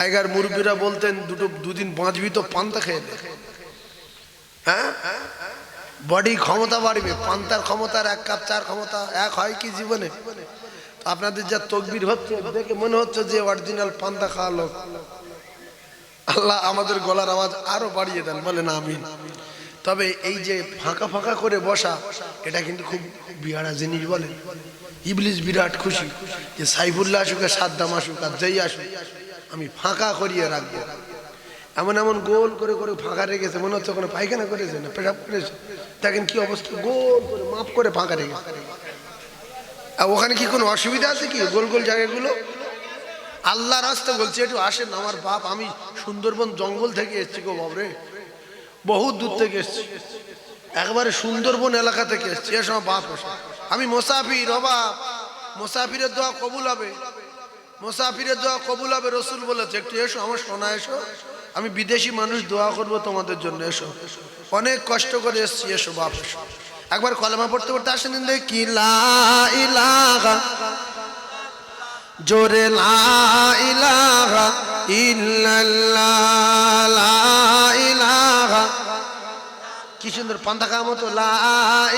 জায়গার মুরব্বীরা বলতেন, দুটো, দুদিন বাঁচবি তো পান্তা খেয়ে নে। হ্যাঁ? বডি ক্ষমতা বাড়বে, পান্তার ক্ষমতার এক কাপ চার ক্ষমতা এক হয় কি জীবনে? আপনাদের যা তকবির হচ্ছে, দেখে মনে হচ্ছে যে অরিজিনাল পান্তা খাওয়া লোক। আল্লাহ আমাদের গলার আওয়াজ আরও বাড়িয়ে দেন বলে বলেন আমিন। তবে এই যে ফাঁকা ফাঁকা করে বসা, এটা কিন্তু খুব বিহারা জিনিস বলেন। ইবলিস বিরাট খুশি যে সাইফুল্লাহ আসুক আর সাদ্দাম আসুক আর যেই আসুক আমি ফাঁকা করিয়ে রাখব এমন এমন গোল করে করে ফাঁকা রেখেছে মনে হচ্ছে ওখানে পায়খানা করেছে না, পেশাব করেছে। দেখেন কি অবস্থা, গোল করে, মাপ করে ফাঁকা রেখেছে ওখানে কি কোনো অসুবিধা আছে কি, গোল গোল জায়গাগুলো? আল্লাহ রাস্তা বলছে, একটু আসেন, আমার বাপ, আমি সুন্দরবন জঙ্গল থেকে এসেছি গো বাবরে বহু দূর থেকে এসেছি। একবারে সুন্দরবন এলাকা থেকে এসেছি এসব বাপ আমি মোসাফির অবাব মোসাফিরের দোয়া কবুল হবে। মোসাফিরের দোয়া কবুল হবে, রসুল বলেছে, একটু এসো, আমার সোনা এসো। আমি বিদেশি মানুষ, দোয়া করব তোমাদের জন্য, এসো। অনেক কষ্ট করে এসছি, এসো, বাপ। একবার কলেমা পড়তে পড়তে আসেন, দেখি ইলাহা জোরে, লা কি সুন্দর পান্তা খাওয়া মতো, লা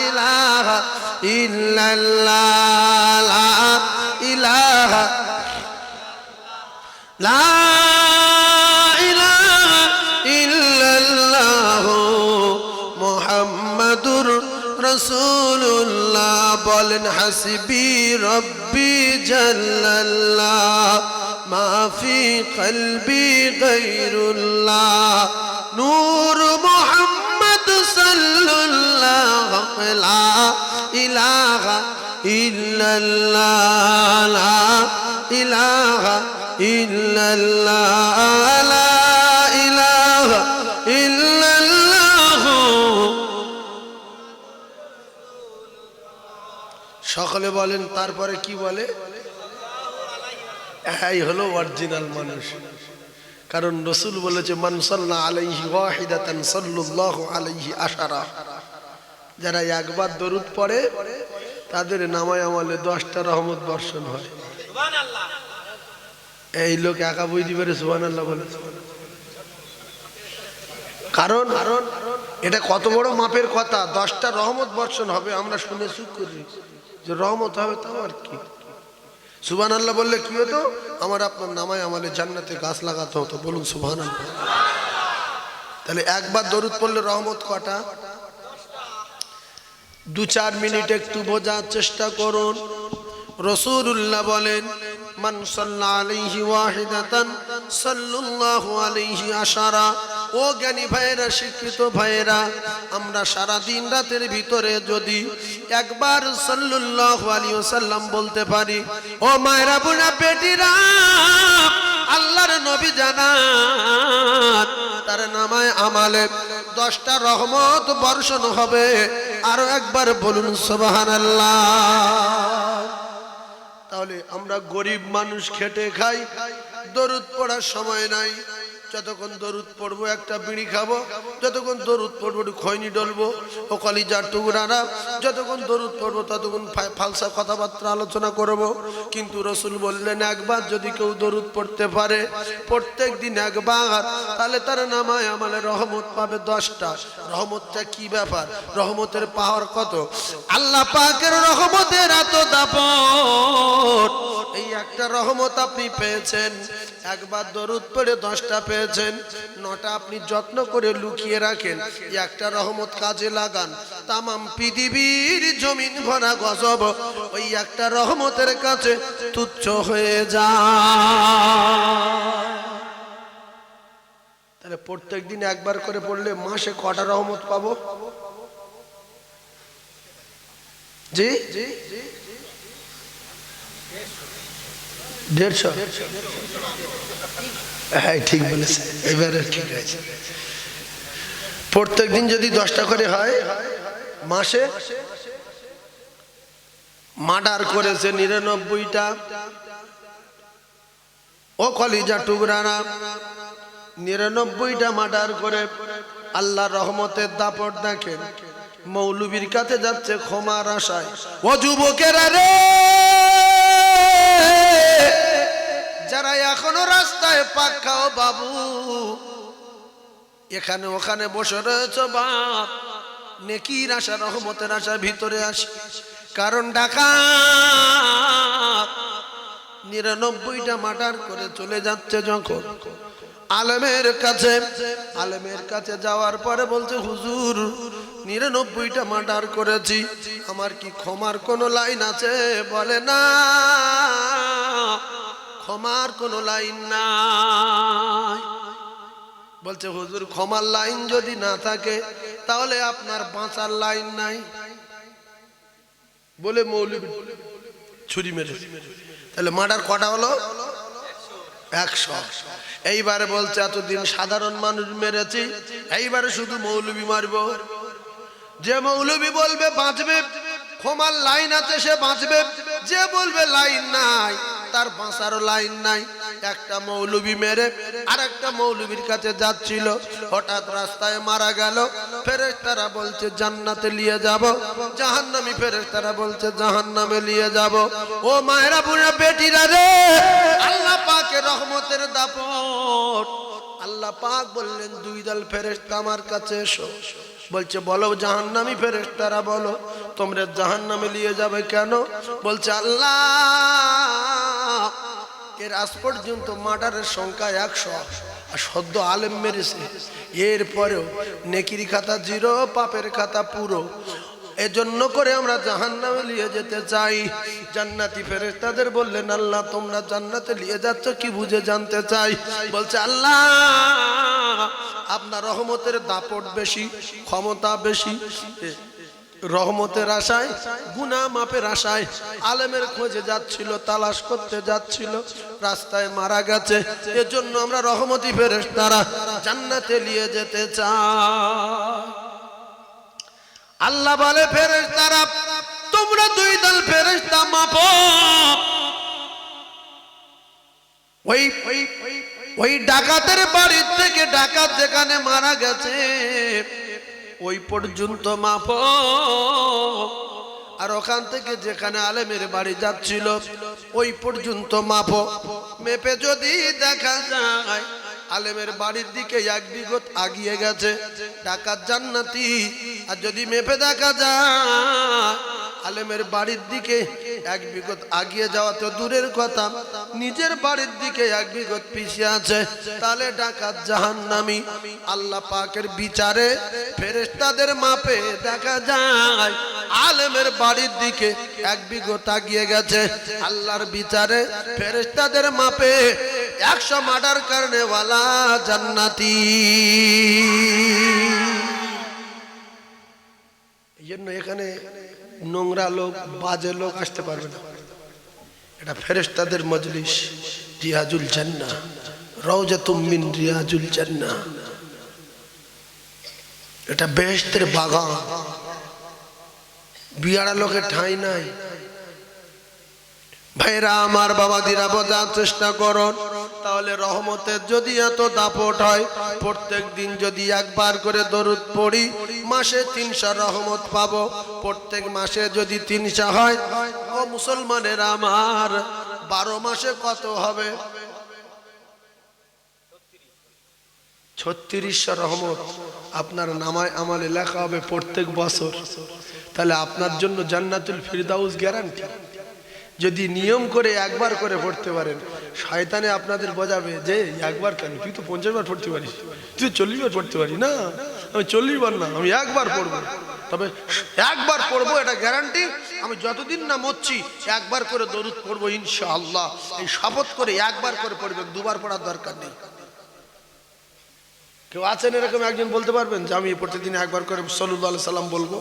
ইলাহা ইলাহা লা ইলাহা ইল্লাল্লাহ মুহাম্মাদুর রাসূলুল্লাহ বলেন হাসবি রব্বি জাল্লাল্লাহ মা ফি কলবি গায়রুল্লাহ নূর মুহাম্মদ সাল্লাল্লাহ লা ইলাহা ইল্লাল্লাহ লা ইলাহা ইল্লাল্লাহ লা ইলাহা ইল্লাল্লাহ সকলে বলেন, তারপরে কি বলে? এই হলো অরিজিনাল মানুষ। কারণ রসুল বলেছে মানসাল্লাহ আলাইহি ওয়াহিদাতান সাল্লাল্লাহু আলাইহি আশারা। যারা একবার দরুদ পড়ে, তাদের নামায় আমলে দশটা রহমত বর্ষণ হয়। এই লোক একা বই দিবে বলে। কারণ, এটা কত বড় মাপের কথা, দশটা রহমত বর্ষণ হবে, আমরা শুনে সুখ করি। যে রহমত হবে তাও আর কি। সুবান আল্লাহ বললে কি হতো? আমার আপনার নামায় আমালে জান্নাতে গাছ লাগাতে হতো, বলুন সুবান তাহলে একবার দরুদ পড়লে রহমত কটা? দু চার মিনিট একটু বোঝার চেষ্টা করুন। রসুল্লাহ বলেন মান সাল্লা আলাইহি ওয়াহিদাতান সাল্লাল্লাহু আলাইহি আশারা। ও জ্ঞানী ভাইয়েরা, শিক্ষিত ভাইয়েরা, আমরা সারা দিন রাতের ভিতরে যদি একবার সাল্লাল্লাহু আলাইহি ওয়াসাল্লাম বলতে পারি, ও মায়েরা বুড়া বেটিরা, আল্লাহর নবী জানান, তার নামায় আমালে দশটা রহমত বর্ষণ হবে। আরও একবার বলুন, সুবহানাল্লাহ। তাহলে আমরা গরিব মানুষ খেটে খাই দরুদ পড়ার সময় নাই। যতক্ষণ দরুদ পড়ব, একটা বিড়ি খাব, যতক্ষণ দরুদ পড়ব, একটু খৈনি ডলবো, ও কলিজার টুকরানা যতক্ষণ দরুদ পড়ব, ততক্ষণ ফালসা কথাবার্তা আলোচনা করব। কিন্তু রসুল বললেন, একবার যদি কেউ দরুদ পড়তে পারে, প্রত্যেক দিন একবার, তাহলে তার নামায় আমালে রহমত পাবে দশটা। রহমতটা কি ব্যাপার? রহমতের পাওয়ার কত? আল্লাহ পাকের রহমতের এত দাপট। এই একটা রহমত আপনি পেয়েছেন। একবার দরুদ পড়ে দশটা পেয়েছেন। নটা আপনি যত্ন করে লুকিয়ে রাখেন। একটা রহমত কাজে লাগান। তামাম পৃথিবীর জমিন ভরা গজব, ওই একটা রহমতের কাছে তুচ্ছ হয়ে যা তাহলে প্রত্যেক দিন একবার করে পড়লে মাসে কটা রহমত পাবো? জি? জি জি। দেড়শো? হ্যাঁ ঠিক বলেছে। এবারে ঠিক আছে। প্রত্যেক দিন যদি দশটা করে হয়, মাসে মার্ডার করেছে নিরানব্বইটা। ও কলিজা টুকরানা নিরানব্বইটা মার্ডার করে আল্লাহ রহমতের দাপট দেখেন মৌলবীর কাছে যাচ্ছে ক্ষমার আশায়। ও যুবকেরা রে! যারা এখনও রাস্তায় পাক খাও বাবু, এখানে ওখানে বসে রয়েছ বাপ। নেকির আশা, রহমতের আশা ভিতরে আসি। কারণ ঢাকা নিরানব্বইটা মার্ডার করে চলে যাচ্ছে যখন। আলমের কাছে আলমের কাছে যাওয়ার পরে বলছে, হুজুর নিরানব্বইটা মার্ডার করেছি। আমার কি ক্ষমার কোনো লাইন আছে? বলে না। ক্ষমার কোনো লাইন নাই। বলছে, হুজুর, ক্ষমার লাইন যদি না থাকে, তাহলে আপনার বাঁচার লাইন নাই। বলে মৌলবী ছুরি মেরে তাহলে মার্ডার কটা হলো? একশো। এইবারে বলছে, এতদিন সাধারণ মানুষ মেরেছি। এইবারে শুধু মৌলবি মারব। যে মৌলবী বলবে, বাঁচবে। ক্ষমার লাইন আছে, সে বাঁচবে। যে বলবে, লাইন নাই, তার বাঁচারও লাইন নাই। একটা মৌলবী মেরে আর একটা মৌলবির কাছে যাচ্ছিল। হঠাৎ রাস্তায় মারা গেল। ফেরেস তারা বলছে, জান্নাতে নিয়ে যাব। জাহান্নামি ফেরেস তারা বলছে, জাহান্নামে নিয়ে যাব। ও মায়েরা, বুড়া বেটিরা রে! আল্লাহ পাকে রহমতের দাপট। আল্লাহ পাক বললেন, দুই দল ফেরেশতা আমার কাছে এসো। বলছে, বলো জাহান্নামি ফেরেশতারা, বলো, তোমরা জাহান্নামে নিয়ে যাবে কেন? বলছে, আল্লাহ এর আজ পর্যন্ত মার্ডারের সংখ্যা একশো আর সদ্য আলেম মেরেছে। এরপরেও নেকির খাতা জিরো, পাপের খাতা পুরো। এজন্য করে আমরা জাহান্নামে নিয়ে যেতে চাই। জান্নাতি ফেরেশতাদের বললেন, আল্লাহ, তোমরা জান্নাতে নিয়ে যাচ্ছ, কি বুঝে জানতে চাই? বলছে, আল্লাহ, আপনার রহমতের দাপট বেশি, ক্ষমতা বেশি, রহমতের আশায়, গুনা মাপের আশায়, আলেমের খোঁজে যাচ্ছিল, তালাশ করতে যাচ্ছিল, রাস্তায় মারা গেছে। এজন্য আমরা রহমতি ফেরেস তারা জান্নাতে নিয়ে যেতে চাই। আল্লাহ বলে ফেরেস তারা তোমরা দুই দল ফেরেস্তা মাপ। ওই ওই ডাকাতের বাড়ির থেকে ডাকাত যেখানে মারা গেছে, ওই পর্যন্ত মাপ। আর ওখান থেকে যেখানে আলেমের বাড়ি যাচ্ছিল, ওই পর্যন্ত মাপ। মেপে যদি দেখা যায় আলেমের বাড়ির দিকে এক বিগত আগিয়ে গেছে। টাকার জান্নাতি। আর যদি মেপে দেখা যায় আলেমের বাড়ির দিকে এক বিগত আগিয়ে যাওয়া তো দূরের কথা। নিজের বাড়ির দিকে এক বিগত পিছিয়ে আছে। তাহলে ডাকাত জাহান্নামি। আল্লাহ পাকের বিচারে ফেরেশতাদের মাপে দেখা যায়, আলেমের বাড়ির দিকে এক বিগত আগিয়ে গেছে। আল্লাহর বিচারে ফেরেশতাদের মাপে একশো মার্ডার কারণে ওয়ালা জান্নাতি এখানে নোংরা লোক, বাজে লোক আসতে পারবে না। এটা ফেরেশতাদের মজলিস, রিয়াজুল জান্না রওজাতুম মিন রিয়াজুল জান্না এটা বেহেশতের বাগান। বিয়ারা লোকের ঠাঁই নাই। ভাইরা, আমার বাবা দিরা বোঝার চেষ্টা করুন। তাহলে রহমতের যদি এত দাপট হয়, প্রত্যেক দিন যদি একবার করে দরুদ পড়ি, মাসে তিনশো রহমত পাবো। প্রত্যেক মাসে যদি তিনশো হয়, ও মুসলমানের আমার, বারো মাসে কত হবে? ছত্রিশশো রহমত আপনার নামায় আমালে লেখা হবে প্রত্যেক বছর। তাহলে আপনার জন্য জান্নাতুল ফিরদাউস গ্যারান্টি যদি নিয়ম করে একবার করে পড়তে পারেন, শয়তানে আপনাদের বোঝাবে যে, একবার কেন? তুই তো পঞ্চাশ বার পড়তে পারিস। তুই চল্লিশ বার পড়তে পারিস না? আমি চল্লিশ বার না, আমি একবার পড়ব। তবে একবার পড়ব, এটা গ্যারান্টি আমি যতদিন না মরছি, একবার করে দরুদ পড়ব ইনশাআল্লাহ। এই শপথ করে একবার করে পড়বে দুবার পড়ার দরকার নেই। কেউ আছেন এরকম একজন বলতে পারবেন যে, আমি প্রতিদিন একবার করে সল্লু সাল্লাম বলব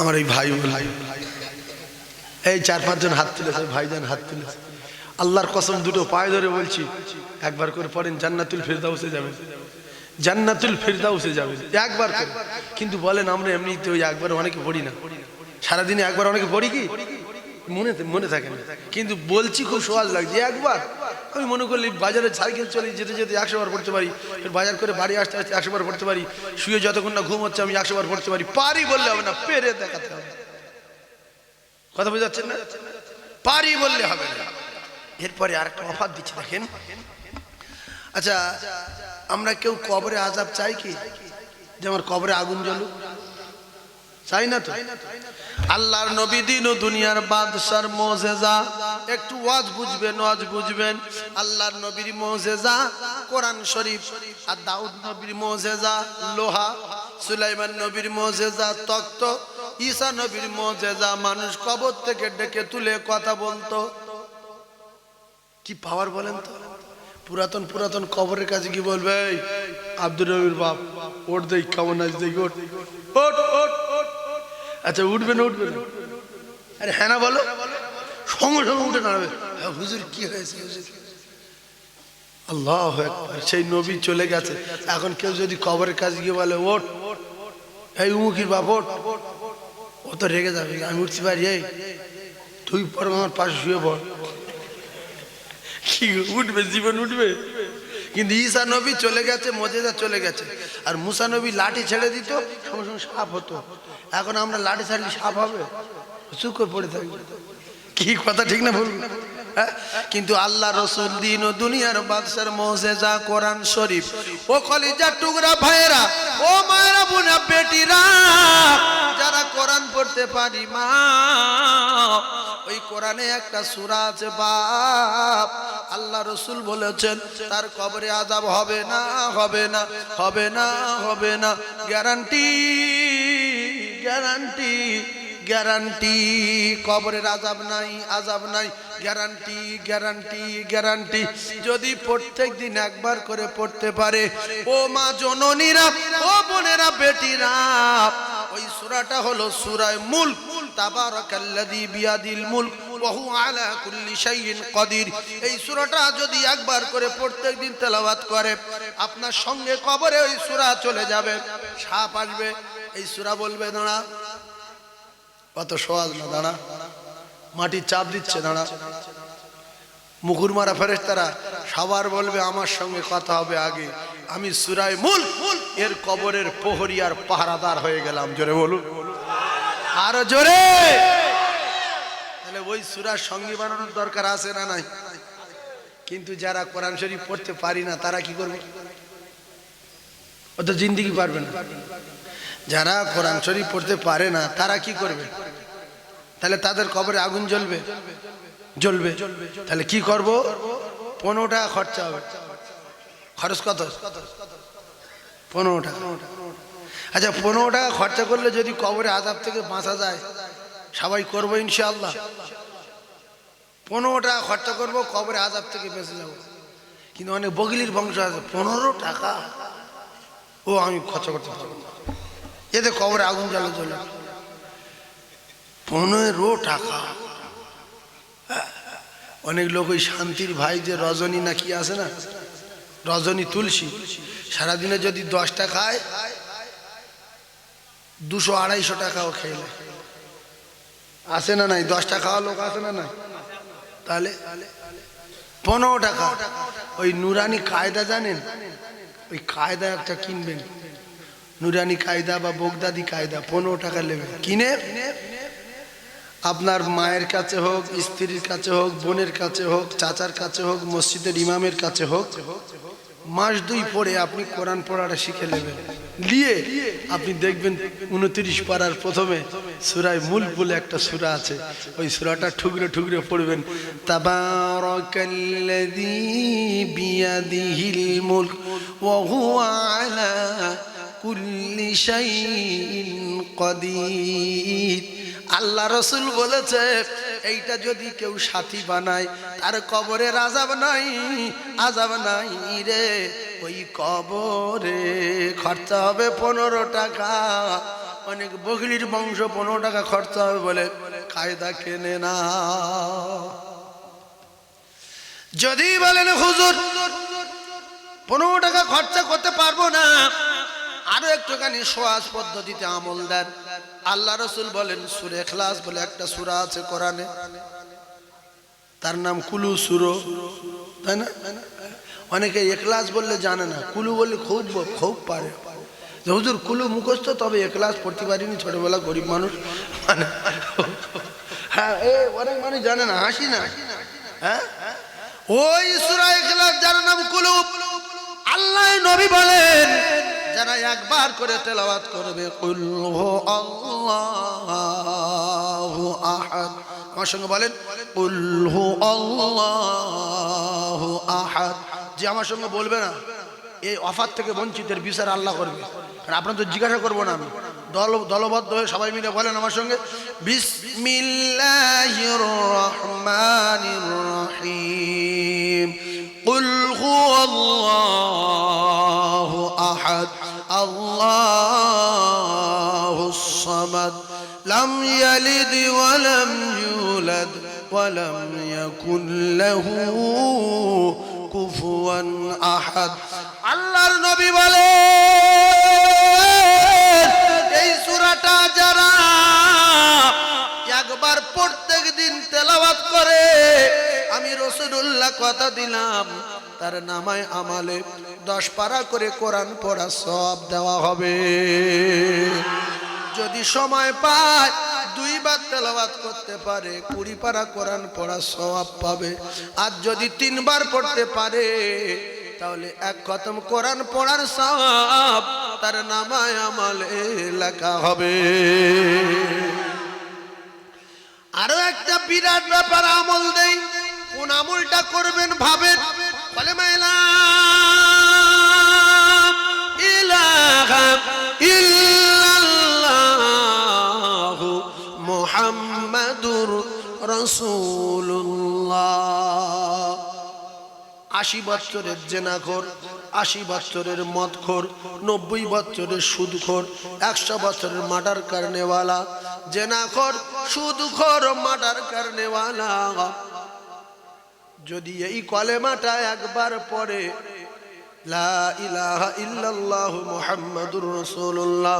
আমার এই ভাই ভাই এই চার পাঁচজন হাত তুলেছে ভাইজান হাত তুলেছে আল্লাহর কসম দুটো পায়ে ধরে বলছি, একবার করে পড়েন, জান্নাতুল ফেরদাউসে যাবেন। জান্নাতুল ফেরদাউসে যাবেন, একবার কিন্তু বলেন, আমরা এমনিতে ওই একবার অনেকে পড়ি না। সারাদিনে একবার অনেকে পড়ি কি? মনে মনে থাকে না। কিন্তু বলছি খুব সহজ লাগছে, একবার। আমি মনে করলি বাজারে সাইকেল চলে যেতে যেতে একশো বার পড়তে পারি বাজার করে বাড়ি আসতে আসতে একশো বার পড়তে পারি, শুয়ে যতক্ষণ না ঘুম হচ্ছে আমি একশো বার পড়তে পারি পারি বললে হবে না, পেরে দেখাতে হবে। কথা বোঝাচ্ছেন না? পারি বললে হবে না। এরপরে আর একটা অফার দিচ্ছি, দেখেন। আচ্ছা আমরা কেউ কবরে আজাব চাই কি? যে আমার কবরে আগুন জ্বলুক? চাই না তো? আল্লাহর নবী দিন ও দুনিয়ার বাদশার মোজেজা। একটু ওয়াজ বুঝবেন ওয়াজ বুঝবেন। আল্লাহর নবীর মোজেজা কোরআন শরীফ। আর দাউদ নবীর মোজেজা লোহা। সুলাইমান নবীর মোজেজা তক্ত। ঈসা নবীর মোজেজা মানুষ কবর থেকে ডেকে তুলে কথা বলতো। কি পাওয়ার বলেন তো? পুরাতন পুরাতন কবরের কাছে কি বলবে? "এই, আব্দুর রবির বাপ ওট দেখ কেমন আজ দেখি ওট ওট আচ্ছা উঠবে না, উঠবে আরে হ্যাঁ না বলো। সঙ্গে সঙ্গে উঠে দাঁড়াবে। হ্যাঁ হুজুর, কি হয়েছে আল্লাহ সেই নবী চলে গেছে। এখন কেউ যদি কবরের কাছে গিয়ে বলে ওট এই উমুকির বাপ ওট ও তো রেগে যাবে। আমি উঠতে পারি, এই। তুই পর আমার পাশে শুয়ে পড়। কি উঠবে, জীবন উঠবে? কিন্তু ঈসা নবী চলে গেছে, মজেদা চলে গেছে। আর মুসা নবী লাঠি ছেড়ে দিত, সঙ্গে সঙ্গে সাপ হতো। এখন আমরা লাঠি ছাড়লে সাপ হবে? করে পড়ে থাকবে। কি কথা, ঠিক না ভুল? হ্যাঁ? কিন্তু আল্লাহ রসুল দিন ও দুনিয়ার বাদশার মৌজেজা কোরআন শরীফ। ও কলিজার টুকরা ভাইয়েরা, ও মায়েরা, বোনা, বেটিরা, যারা কোরআন পড়তে পারি মা ওই কোরআনে একটা সূরা আছে, বাপ। আল্লাহ রসুল বলেছেন, তার কবরে আজাব হবে না হবে না হবে না হবে না। Guarantee guarantee guarantee. কবরের আজাব নাই আজাব নাই। Guarantee guarantee guarantee. যদি প্রত্যেক দিন একবার করে পড়তে পারে, ও মা জননীরা, ও বোনেরা, বেটিরা, ওই সূরাটা হলো সুরায় মুলক। বিয়াদিল মুলক ওয়া হুয়া আলা কুল্লি শাইইন কাদির। এই সূরাটা যদি একবার করে প্রত্যেক দিন তেলাওয়াত করে, আপনার সঙ্গে কবরে ওই সূরা চলে যাবে, সাপ আসবে, এই সূরা বলবে, দাঁড়া, কত সহজ না, দাঁড়া, মাটির চাপ দিচ্ছে, দাঁড়া। মুকুর মারা ফেরেস তারা সবার বলবে, আমার সঙ্গে কথা হবে আগে, আমি সুরাই মূল এর কবরের প্রহরী আর পাহারাদার হয়ে গেলাম। জোরে বলুন। আরও জোরে। তাহলে ওই সুরার সঙ্গী বানানোর দরকার আছে না নাই? কিন্তু যারা কোরআন শরীফ পড়তে পারি না, তারা কি করবে? ও তো জিন্দিগি পারবে না। যারা কোরআন শরীফ পড়তে পারে না, তারা কি করবে? তাহলে তাদের কবরে আগুন জ্বলবে? জ্বলবে। তাহলে কি করব? পনেরো টাকা খরচা হবে। খরচ কত? পনেরো টাকা আচ্ছা পনেরো টাকা খরচা করলে যদি কবরে আজাব থেকে বাঁচা যায়, সবাই করব ইনশাআল্লাহ। পনেরো টাকা খরচা করব কবরে আজাব থেকে বেঁচে যাব। কিন্তু অনেক বগিলির বংশ আছে, পনেরো টাকা? ও, আমি খরচা করতে পারব এতে কবরে আগুন জ্বালা চলে পনেরো টাকা? অনেক লোক ওই শান্তির ভাই যে রজনী না কি আছে না? রজনী তুলসী। সারাদিনে যদি দশটা খায় দুশো আড়াইশো টাকাও খেলে। আছে না নাই? দশটা খাওয়া লোক আছে না নাই? তাহলে পনেরো টাকা। ওই নুরানি কায়দা জানেন? ওই কায়দা একটা কিনবেন। নুরানি কায়দা বা বগদাদি কায়দা, পনেরো টাকা নেবে কিনে? আপনার মায়ের কাছে হোক, স্ত্রীর কাছে হোক, বোনের কাছে হোক, চাচার কাছে হোক, মসজিদের ইমামের কাছে হোক মাস দুই পরে আপনি কোরআন পড়াটা শিখে নেবেন। নিয়ে আপনি দেখবেন উনত্রিশ পাড়ার প্রথমে সুরায় মূল বলে একটা সুরা আছে। ওই সুরাটা ঠুকরে ঠুকরে পড়বেন। বিয়াদিহিল কুল্লি শাইইন আল্লাহ রসুল বলেছে, এইটা যদি কেউ সাথী বানায়, তার কবরের আজাব নাই আজাব নাই রে। ওই কবরে খরচা হবে পনেরো টাকা। অনেক বগলির বংশ পনেরো টাকা খরচা হবে বলে কায়দা কেনে না। যদি বলেন, হুজুর, পনেরো টাকা খরচা করতে পারব না, আরও একটুখানি সহজ পদ্ধতিতে আমল দেন। আল্লাহ রসুল বলেন, সুরে খ্লাস বলে একটা সুরা আছে কোরআনে। তার নাম কুলু সুরো। তাই না? অনেকে একলাস বললে জানে না। কুলু বললে খুব খুব পারে। হুজুর, কুলু মুখস্থ, তবে একলাস পড়তে পারিনি, ছোটবেলা গরিব মানুষ। মানে হ্যাঁ এ অনেক মানুষ জানে না, হাসি না। হ্যাঁ? ওই সুরা ইখলাস যার নাম কুলু। আল্লাহ নবী বলেন যারা একবার করে তেলাওয়াত করবে কুল হু আল্লাহু আহাদ আমার সঙ্গে বলেন কুল হু আল্লাহু আহাদ যে আমার সঙ্গে বলবে না এই অফার থেকে বঞ্চিতের বিচার আল্লাহ করবে আর আপনার তো জিজ্ঞাসা করবো না আমি দল দলবদ্ধ হয়ে সবাই মিলে বলেন আমার সঙ্গে বিসমিল্লাহির রহমানির রহিম قل هو الله أحد الله الصمد لم يلد ولم يولد ولم يكن له কুফুয়ান আহাদ আল্লাহর নবী বলে এই সূরাটা যারা একবার প্রত্যেক দিন তেলাওয়াত করে আমি রসুল্লাহ কথা দিলাম। তার নামায় আমালে দশ পারা করে কোরআন পড়া সব দেওয়া হবে। যদি সময় পায়, দুইবার তেলাওয়াত করতে পারে, কুড়ি পারা কোরআন পড়া সওয়াব পাবে। আর যদি তিনবার পড়তে পারে, তাহলে এক খতম কোরআন পড়ার সওয়াব তার নামায় আমলে লেখা হবে। আরও একটা বিরাট ব্যাপার আমল দেই। কোন আমলটা করবেন ভাবেন? বলে মাইলা ইলাহা ইল্লাল্লাহু মুহাম্মাদুর আশি বছরের জেনাখোর, আশি বছরের মদখোর, নব্বই বছরের সুদখোর, একশো বছরের মার্ডার কারণেওয়ালা জেনাখোর, সুদখোর, মার্ডার কারণেওয়ালা যদি এই কলেমাটা একবার পরে লা ইলাহা ইল্লাল্লাহু মুহাম্মাদুর রাসূলুল্লাহ